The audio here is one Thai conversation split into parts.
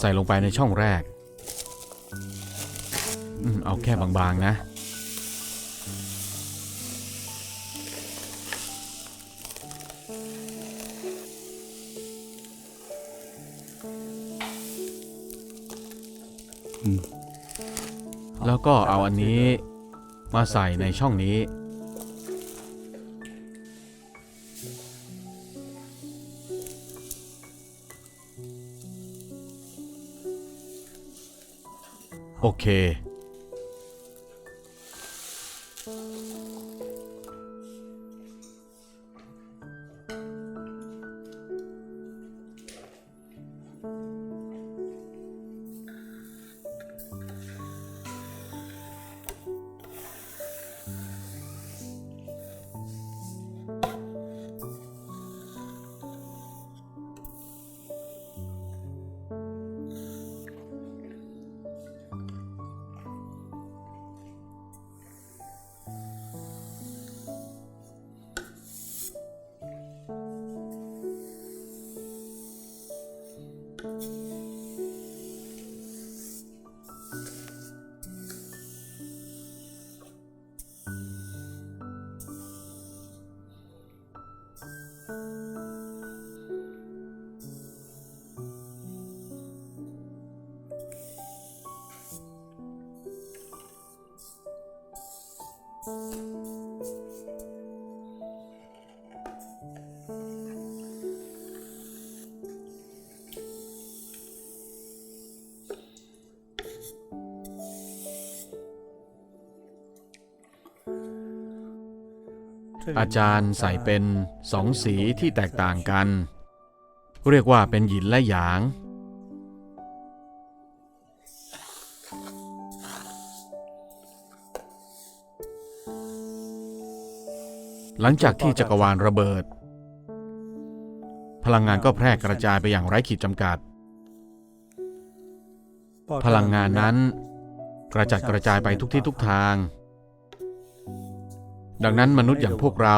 ใส่ลงไปในช่องแรกอเอาแค่บางๆนะ แล้วก็เอาอันนี้มาใส่ในช่องนี้ โอเค Música อาจารย์ใส่เป็นสองสีที่แตกต่างกัน เรียกว่าเป็นหยินและหยาง หลังจากที่จักรวาลระเบิด พลังงานก็แพร่กระจายไปอย่างไร้ขีดจำกัด พลังงานนั้นกระจัดกระจายไปทุกที่ทุกทาง ดังนั้นมนุษย์อย่างพวกเรา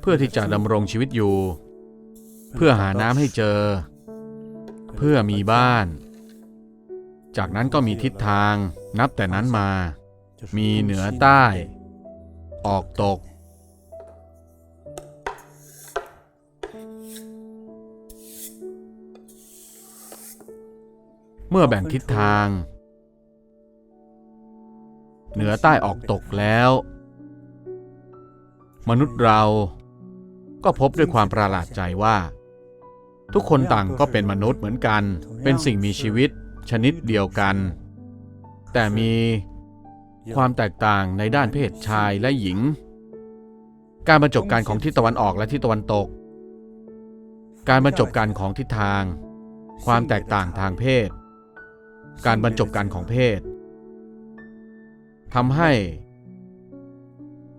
เพื่อที่จะดำรงชีวิตอยู่ เพื่อหาน้ำให้เจอ เพื่อมีบ้าน จากนั้นก็มีทิศทางนับแต่นั้นมา มีเหนือใต้ ออกตก เมื่อแบ่งทิศทาง เหนือใต้ออกตกแล้ว มนุษย์เราก็พบด้วยความประหลาดใจว่า ทุกคนต่างก็เป็นมนุษย์เหมือนกัน เป็นสิ่งมีชีวิตชนิดเดียวกัน แต่มีความแตกต่างในด้านเพศชายและหญิง การบรรจบกันของทิศตะวันออกและทิศตะวันตก การบรรจบกันของทิศทาง ความแตกต่างทางเพศ การบรรจบกันของเพศทำให้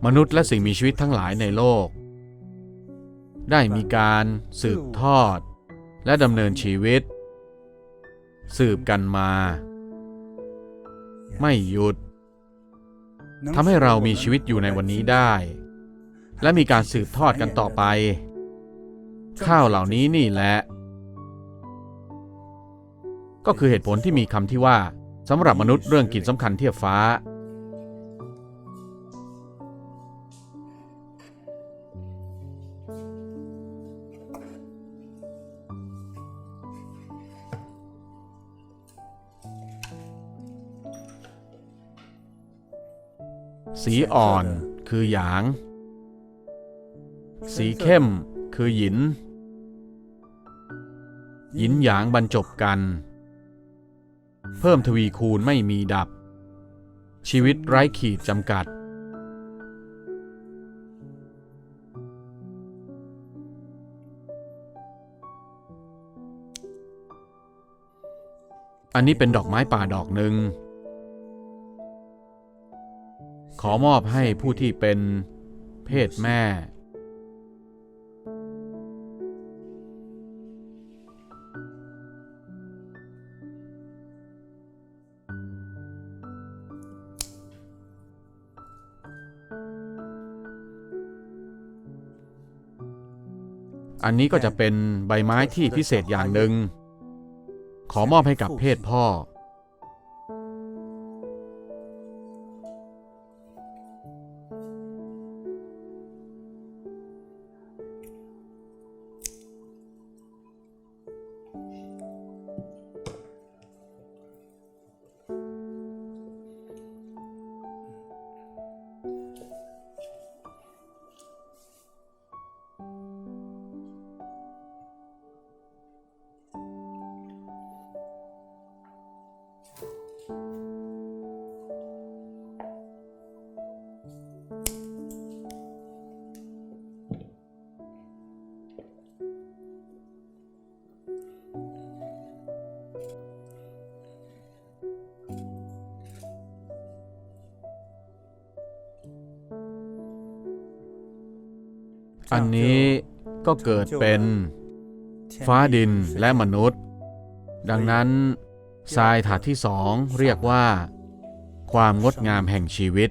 มนุษย์และสิ่งมีชีวิตทั้งหลายในโลก ได้มีการสืบทอด และดำเนินชีวิต สืบกันมา ไม่หยุดทำให้เรามีชีวิตอยู่ในวันนี้ได้ และมีการสืบทอดกันต่อไป ข้าวเหล่านี้นี่แหละ ก็คือเหตุผลที่มีคำที่ว่าสำหรับมนุษย์เรื่องกินสำคัญเทียบฟ้า สีอ่อนคือหยาง สีเข้มคือหยิน หยินหยางบรรจบกัน เพิ่มทวีคูณไม่มีดับ ชีวิตไร้ขีดจำกัด อันนี้เป็นดอกไม้ป่าดอกหนึ่ง ขอมอบให้ผู้ที่เป็นเพศแม่ อันนี้ก็จะเป็นใบไม้ที่พิเศษอย่างหนึ่ง ขอมอบให้กับเพศพ่อ อันนี้ก็เกิดเป็นฟ้าดินและมนุษย์ ดังนั้นทรายถาดที่สองเรียกว่า ความงดงามแห่งชีวิต